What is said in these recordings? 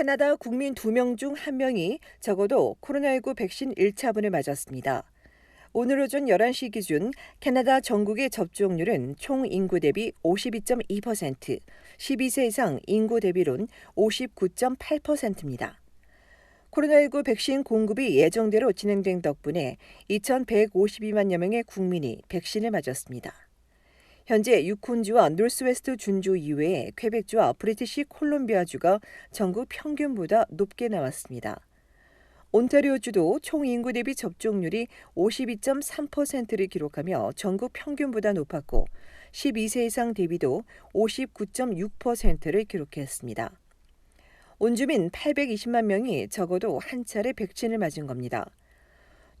캐나다 국민 2명 중 1명이 적어도 코로나19 백신 1차분을 맞았습니다. 오늘 오전 11시 기준 캐나다 전국의 접종률은 총 인구 대비 52.2%, 12세 이상 인구 대비론 59.8%입니다. 코로나19 백신 공급이 예정대로 진행된 덕분에 2,152만여 명의 국민이 백신을 맞았습니다. 현재 유콘주와 노스웨스트 준주 이외에 퀘벡주와 브리티시 콜롬비아주가 전국 평균보다 높게 나왔습니다. 온타리오주도 총 인구 대비 접종률이 52.3%를 기록하며 전국 평균보다 높았고 12세 이상 대비도 59.6%를 기록했습니다. 온주민 820만 명이 적어도 한 차례 백신을 맞은 겁니다.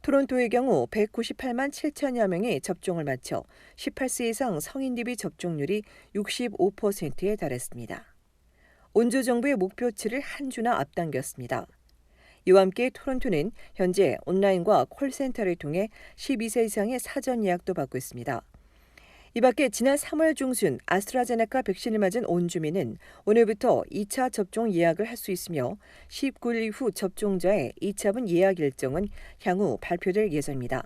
토론토의 경우 198만 7천여 명이 접종을 마쳐 18세 이상 성인 대비 접종률이 65%에 달했습니다. 온주 정부의 목표치를 한 주나 앞당겼습니다. 이와 함께 토론토는 현재 온라인과 콜센터를 통해 12세 이상의 사전 예약도 받고 있습니다. 이 밖에 지난 3월 중순 아스트라제네카 백신을 맞은 온 주민은 오늘부터 2차 접종 예약을 할 수 있으며 19일 이후 접종자의 2차분 예약 일정은 향후 발표될 예정입니다.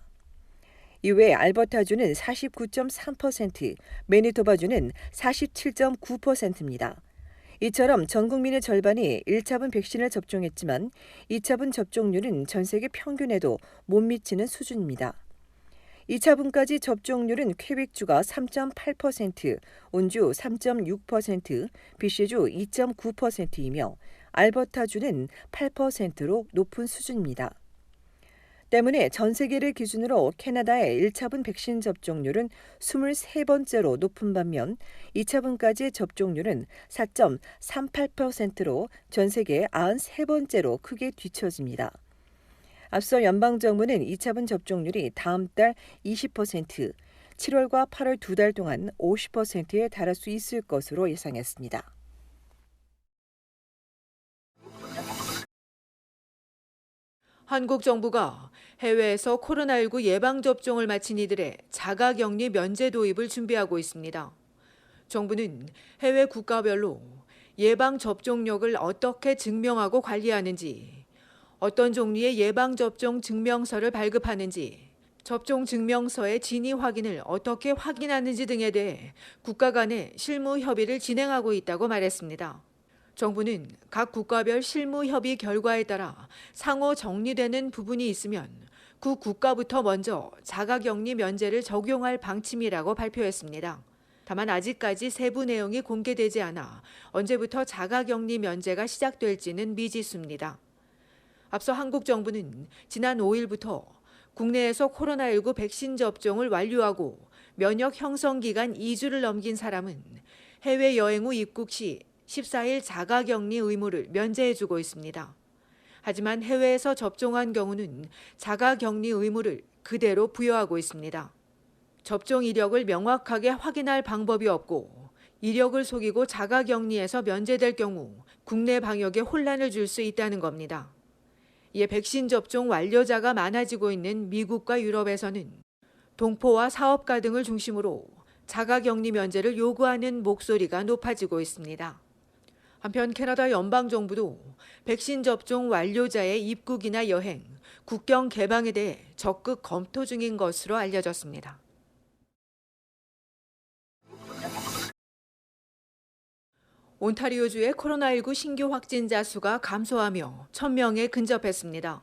이외에 알버타주는 49.3%, 매니토바주는 47.9%입니다. 이처럼 전 국민의 절반이 1차분 백신을 접종했지만 2차분 접종률은 전 세계 평균에도 못 미치는 수준입니다. 2차 분까지 접종률은 퀘벡주가 3.8%, 온주 3.6%, 비시주 2.9%이며 알버타주는 8%로 높은 수준입니다. 때문에 전 세계를 기준으로 캐나다의 1차분 백신 접종률은 23번째로 높은 반면 2차분까지의 접종률은 4.38%로 전 세계 93번째로 크게 뒤처집니다. 앞서 연방정부는 2차분 접종률이 다음 달 20%, 7월과 8월 두 달 동안 50%에 달할 수 있을 것으로 예상했습니다. 한국 정부가 해외에서 코로나19 예방접종을 마친 이들의 자가격리 면제 도입을 준비하고 있습니다. 정부는 해외 국가별로 예방접종력을 어떻게 증명하고 관리하는지, 어떤 종류의 예방접종 증명서를 발급하는지, 접종 증명서의 진위 확인을 어떻게 확인하는지 등에 대해 국가 간의 실무 협의를 진행하고 있다고 말했습니다. 정부는 각 국가별 실무 협의 결과에 따라 상호 정리되는 부분이 있으면 그 국가부터 먼저 자가격리 면제를 적용할 방침이라고 발표했습니다. 다만 아직까지 세부 내용이 공개되지 않아 언제부터 자가격리 면제가 시작될지는 미지수입니다. 앞서 한국 정부는 지난 5일부터 국내에서 코로나19 백신 접종을 완료하고 면역 형성 기간 2주를 넘긴 사람은 해외 여행 후 입국 시 14일 자가 격리 의무를 면제해 주고 있습니다. 하지만 해외에서 접종한 경우는 자가 격리 의무를 그대로 부여하고 있습니다. 접종 이력을 명확하게 확인할 방법이 없고 이력을 속이고 자가 격리에서 면제될 경우 국내 방역에 혼란을 줄 수 있다는 겁니다. 이에 백신 접종 완료자가 많아지고 있는 미국과 유럽에서는 동포와 사업가 등을 중심으로 자가격리 면제를 요구하는 목소리가 높아지고 있습니다. 한편 캐나다 연방 정부도 백신 접종 완료자의 입국이나 여행, 국경 개방에 대해 적극 검토 중인 것으로 알려졌습니다. 온타리오주의 코로나19 신규 확진자 수가 감소하며 1000명에 근접했습니다.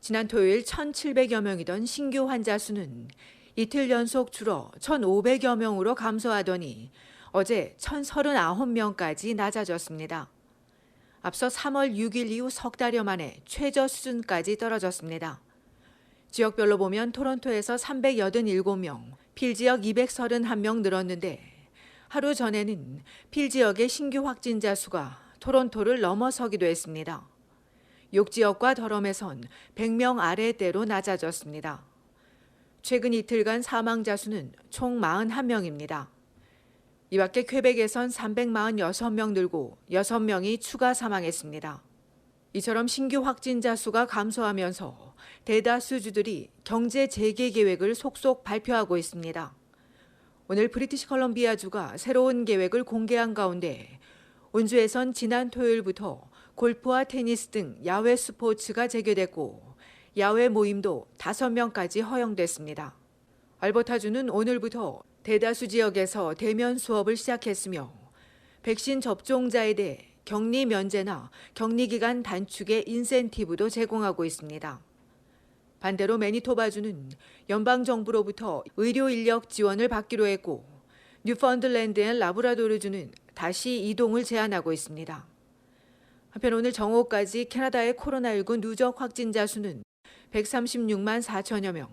지난 토요일 1,700여 명이던 신규 환자 수는 이틀 연속 줄어 1,500여 명으로 감소하더니 어제 1,039명까지 낮아졌습니다. 앞서 3월 6일 이후 석 달여 만에 최저 수준까지 떨어졌습니다. 지역별로 보면 토론토에서 387명, 필 지역 231명 늘었는데 하루 전에는 필 지역의 신규 확진자 수가 토론토를 넘어서기도 했습니다. 욕 지역과 더럼에선 100명 아래대로 낮아졌습니다. 최근 이틀간 사망자 수는 총 41명입니다. 이 밖에 퀘벡에선 346명 늘고 6명이 추가 사망했습니다. 이처럼 신규 확진자 수가 감소하면서 대다수 주들이 경제 재개 계획을 속속 발표하고 있습니다. 오늘 브리티시 컬럼비아주가 새로운 계획을 공개한 가운데 온주에선 지난 토요일부터 골프와 테니스 등 야외 스포츠가 재개됐고 야외 모임도 5명까지 허용됐습니다. 알버타주는 오늘부터 대다수 지역에서 대면 수업을 시작했으며 백신 접종자에 대해 격리 면제나 격리 기간 단축의 인센티브도 제공하고 있습니다. 반대로 매니토바주는 연방 정부로부터 의료 인력 지원을 받기로 했고 뉴펀들랜드 앤 라브라도르주는 다시 이동을 제한하고 있습니다. 한편 오늘 정오까지 캐나다의 코로나19 누적 확진자 수는 136만 4천여 명,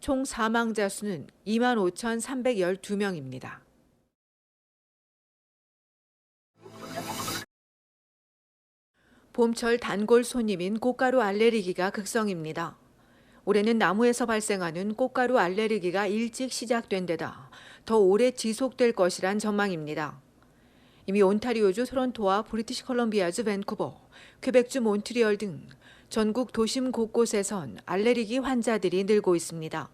총 사망자 수는 2만 5,312명입니다. 봄철 단골 손님인 꽃가루 알레르기가 극성입니다. 올해는 나무에서 발생하는 꽃가루 알레르기가 일찍 시작된 데다 더 오래 지속될 것이란 전망입니다. 이미 온타리오주 토론토와 브리티시 컬럼비아주 밴쿠버, 퀘벡주 몬트리얼 등 전국 도심 곳곳에선 알레르기 환자들이 늘고 있습니다.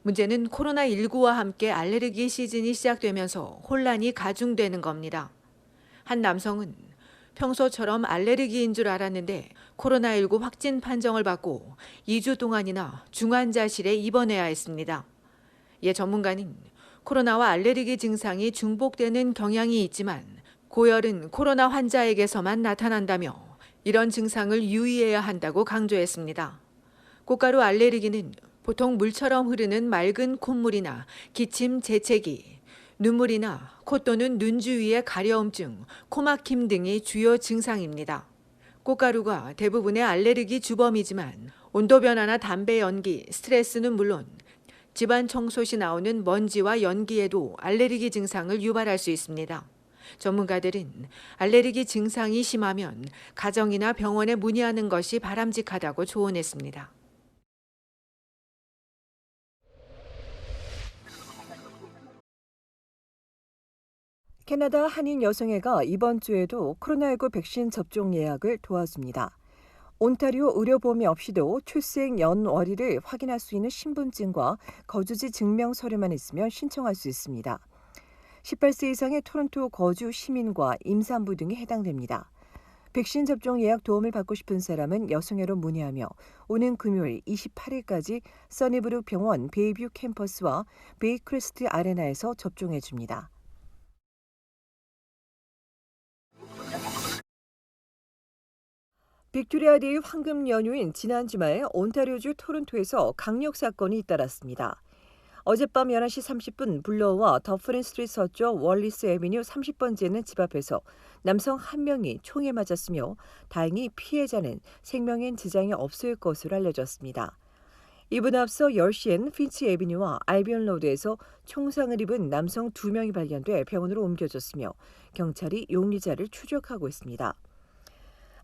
문제는 코로나19와 함께 알레르기 시즌이 시작되면서 혼란이 가중되는 겁니다. 한 남성은 평소처럼 알레르기인 줄 알았는데 코로나19 확진 판정을 받고 2주 동안이나 중환자실에 입원해야 했습니다. 예 전문가는 코로나와 알레르기 증상이 중복되는 경향이 있지만 고열은 코로나 환자에게서만 나타난다며 이런 증상을 유의해야 한다고 강조했습니다. 꽃가루 알레르기는 보통 물처럼 흐르는 맑은 콧물이나 기침, 재채기, 눈물이나 코 또는 눈 주위의 가려움증, 코막힘 등이 주요 증상입니다. 꽃가루가 대부분의 알레르기 주범이지만 온도 변화나 담배 연기, 스트레스는 물론 집안 청소 시 나오는 먼지와 연기에도 알레르기 증상을 유발할 수 있습니다. 전문가들은 알레르기 증상이 심하면 가정이나 병원에 문의하는 것이 바람직하다고 조언했습니다. 캐나다 한인 여성회가 이번 주에도 코로나19 백신 접종 예약을 도와줍니다. 온타리오 의료보험이 없이도 출생 연월일을 확인할 수 있는 신분증과 거주지 증명 서류만 있으면 신청할 수 있습니다. 18세 이상의 토론토 거주 시민과 임산부 등이 해당됩니다. 백신 접종 예약 도움을 받고 싶은 사람은 여성회로 문의하며 오는 금요일 28일까지 써니브룩 병원 베이뷰 캠퍼스와 베이크리스트 아레나에서 접종해 줍니다. 빅토리아 데이 황금 연휴인 지난 주말 온타리오주 토론토에서 강력 사건이 잇따랐습니다. 어젯밤 11시 30분 블로와 더프린 스트리트 서쪽 월리스 애비뉴 30번지에는 집 앞에서 남성 한 명이 총에 맞았으며 다행히 피해자는 생명엔 지장이 없을 것으로 알려졌습니다. 이보다 앞서 10시엔 핀치 애비뉴와 알비온 로드에서 총상을 입은 남성 2명이 발견돼 병원으로 옮겨졌으며 경찰이 용의자를 추적하고 있습니다.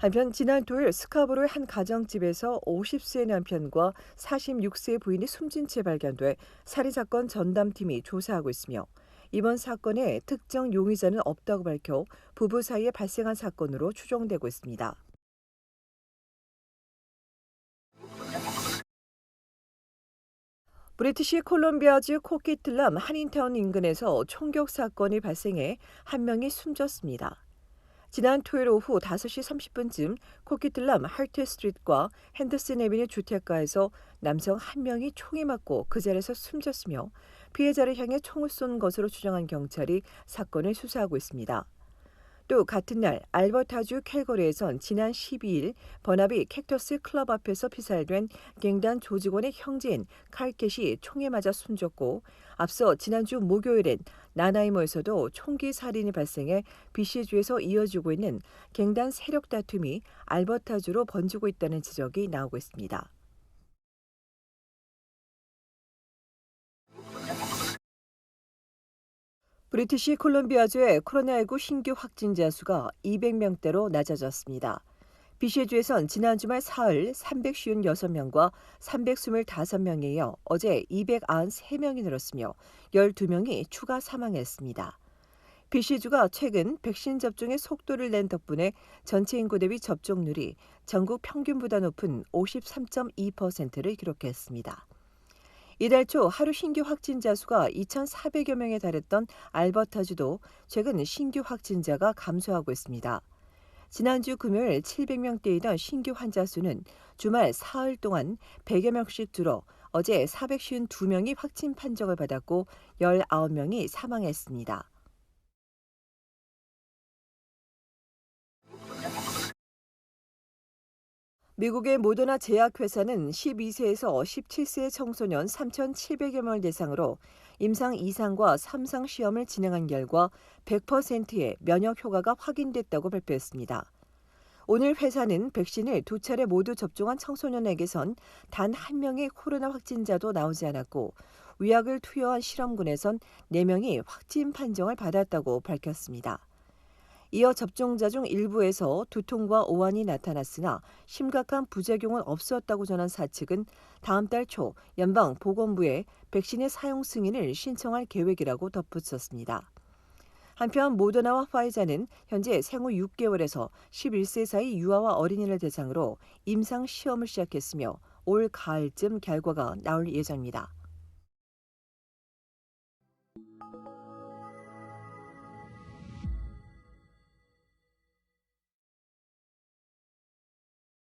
한편 지난 토요일 스카보로의 한 가정집에서 50세 남편과 46세 부인이 숨진 채 발견돼 살인사건 전담팀이 조사하고 있으며 이번 사건에 특정 용의자는 없다고 밝혀 부부 사이에 발생한 사건으로 추정되고 있습니다. 브리티시 콜롬비아주 코키틀람 한인타운 인근에서 총격 사건이 발생해 한 명이 숨졌습니다. 지난 토요일 오후 5시 30분쯤 코키틀람 할트 스트리트과 핸더슨 에비뉴 주택가에서 남성 한 명이 총에 맞고 그 자리에서 숨졌으며 피해자를 향해 총을 쏜 것으로 추정한 경찰이 사건을 수사하고 있습니다. 또 같은 날 알버타주 캘거리에선 지난 12일 버나비 캡터스 클럽 앞에서 피살된 갱단 조직원의 형제인 칼켓이 총에 맞아 숨졌고 앞서 지난주 목요일엔 나나이모에서도 총기 살인이 발생해 BC주에서 이어지고 있는 갱단 세력 다툼이 알버타주로 번지고 있다는 지적이 나오고 있습니다. 브리티시 콜롬비아주의 코로나19 신규 확진자 수가 200명대로 낮아졌습니다. 비시주에선 지난 주말 사흘 356명과 325명에 이어 어제 293명이 늘었으며 12명이 추가 사망했습니다. 비시주가 최근 백신 접종의 속도를 낸 덕분에 전체 인구 대비 접종률이 전국 평균보다 높은 53.2%를 기록했습니다. 이달 초 하루 신규 확진자 수가 2,400여 명에 달했던 알버타주도 최근 신규 확진자가 감소하고 있습니다. 지난주 금요일 700명대이던 신규 환자 수는 주말 사흘 동안 100여 명씩 줄어 어제 452명이 확진 판정을 받았고 19명이 사망했습니다. 미국의 모더나 제약회사는 12세에서 17세 청소년 3,700여 명을 대상으로 임상 2상과 3상 시험을 진행한 결과 100%의 면역 효과가 확인됐다고 발표했습니다. 오늘 회사는 백신을 두 차례 모두 접종한 청소년에게선 단 한 명의 코로나 확진자도 나오지 않았고 위약을 투여한 실험군에선 4명이 확진 판정을 받았다고 밝혔습니다. 이어 접종자 중 일부에서 두통과 오한이 나타났으나 심각한 부작용은 없었다고 전한 사측은 다음 달 초 연방 보건부에 백신의 사용 승인을 신청할 계획이라고 덧붙였습니다. 한편 모더나와 화이자는 현재 생후 6개월에서 11세 사이 유아와 어린이를 대상으로 임상 시험을 시작했으며 올 가을쯤 결과가 나올 예정입니다.